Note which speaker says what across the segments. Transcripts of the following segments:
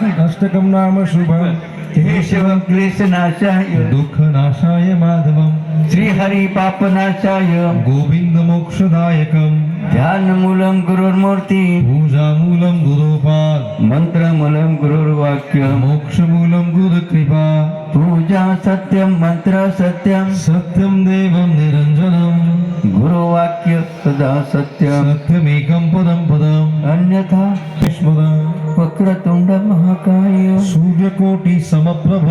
Speaker 1: अष्टकं नाम शुभं
Speaker 2: केशव क्लेशनाशाय
Speaker 1: दुःख नाशाय माधवं
Speaker 2: श्रीहरी पापनाशाय
Speaker 1: गोविन्दमोक्षदायकं
Speaker 2: ध्यानमूलं गुरुर्मूर्ती
Speaker 1: पूजामूलं गुरुपाद
Speaker 2: मंत्रमूलं गुरुर्वाक्य
Speaker 1: मोक्षमूलं गुरुकृपा
Speaker 2: पूजा सत्यं मंत्र सत्यं
Speaker 1: सत्यं देवं निरञ्जनं
Speaker 2: गुरुवाक्य सदा सत्यं
Speaker 1: सत्यमेकं पदं पदम्।
Speaker 2: अन्यथा वक्रतुंड महाकाय
Speaker 1: सूर्यकोटि समप्रभ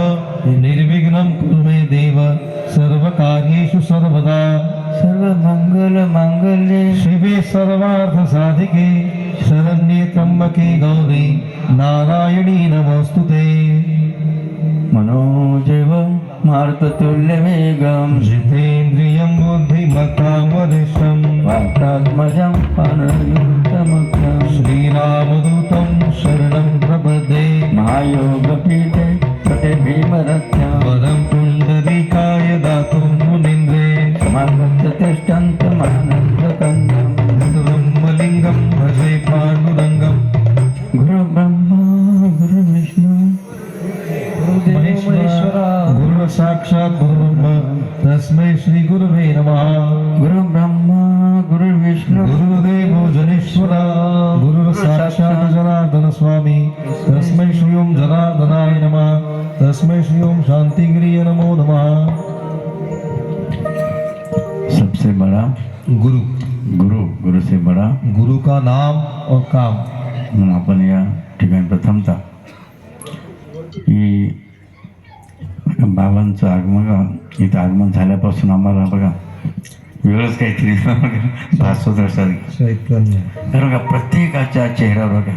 Speaker 1: निर्विघ्नं कुरु मे देव। सर्वकार्येषु सर्वदा।
Speaker 2: सर्वमंगल मांगल्ये
Speaker 1: शिवे सर्वार्थसाधिके। शरण्ये त्र्यंबके गौरी। नारायणी नमोऽस्तु
Speaker 2: मनोजेव भारततुल्यमेगां
Speaker 1: जितेन्द्रियं
Speaker 2: बुद्धिवता वरिषं
Speaker 1: पालयम् साक्षात् गुरुब्रह्म। तस्मै श्रीगुरुवे नमः।
Speaker 2: गुरुब्रह्मा गुरुविष्णु
Speaker 1: गुरुदेवो जनेश्वर गुरु साक्षात् जनार्दन स्वामी। तस्मै श्री ओं जनार्दनाय नमः। तस्मै श्री ओं शांतिगिरिय नमो नमः।
Speaker 2: सबसे बड़ा
Speaker 1: गुरु।
Speaker 2: गुरु गुरु से बड़ा
Speaker 1: गुरु का नाम और काम।
Speaker 2: म्हणून आपण या ठिकाणी प्रथमता। की बाबांचं आगमन इथं आगमन झाल्यापासून आम्हाला बघा वेगळंच काहीतरी
Speaker 1: चैतन्य
Speaker 2: कारण का प्रत्येकाच्या चेहऱ्यावर बघा.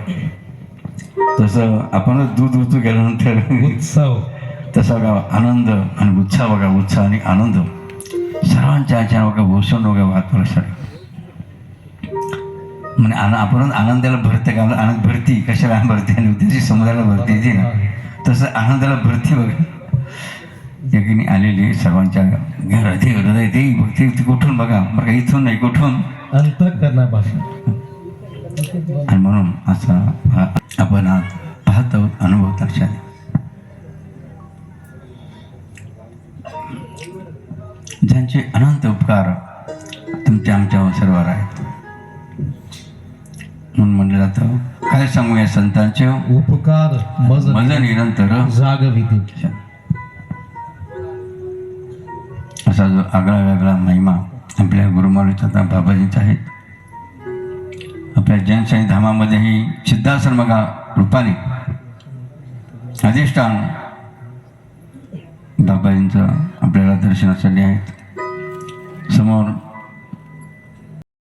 Speaker 2: तसं आपणच दूध उतू गेल्यानंतर
Speaker 1: उत्सव.
Speaker 2: तसा बघा आनंद आणि उत्साह बघा उत्साह आणि आनंद. सर्वांच्या ह्याच्यावर बघा भूषण बघा वाहत म्हणजे आन आपण आनंदाला भरते का? आनंद भरती. कशाला भरते? आणि त्याची समुद्राला भरती ना. तसं आनंदाला भरती बघा. एकीने आलेली सर्वांच्या हृदय हृदय ते कुठून बघा? बघा इथून नाही कुठून?
Speaker 1: अंतकरणापासून.
Speaker 2: आणि म्हणून असा आपण आज पाहत आहोत अनुभव लक्षात. ज्यांचे अनंत उपकार तुमच्या आमच्यावर सर्वांवर आहेत. म्हणून म्हणलं जातं काय सांगू या संतांचे?
Speaker 1: उपकार मज
Speaker 2: निरंतर.
Speaker 1: जागविती.
Speaker 2: असा जो आगळा वेगळा महिमा आपल्या गुरुमानुचा बाबाजींचा आहे. आपल्या जनसाई धामामध्येही सिद्धासन बघा रूपाने अधिष्ठान बाबाजींचं आपल्याला दर्शनासाठी आहेत समोर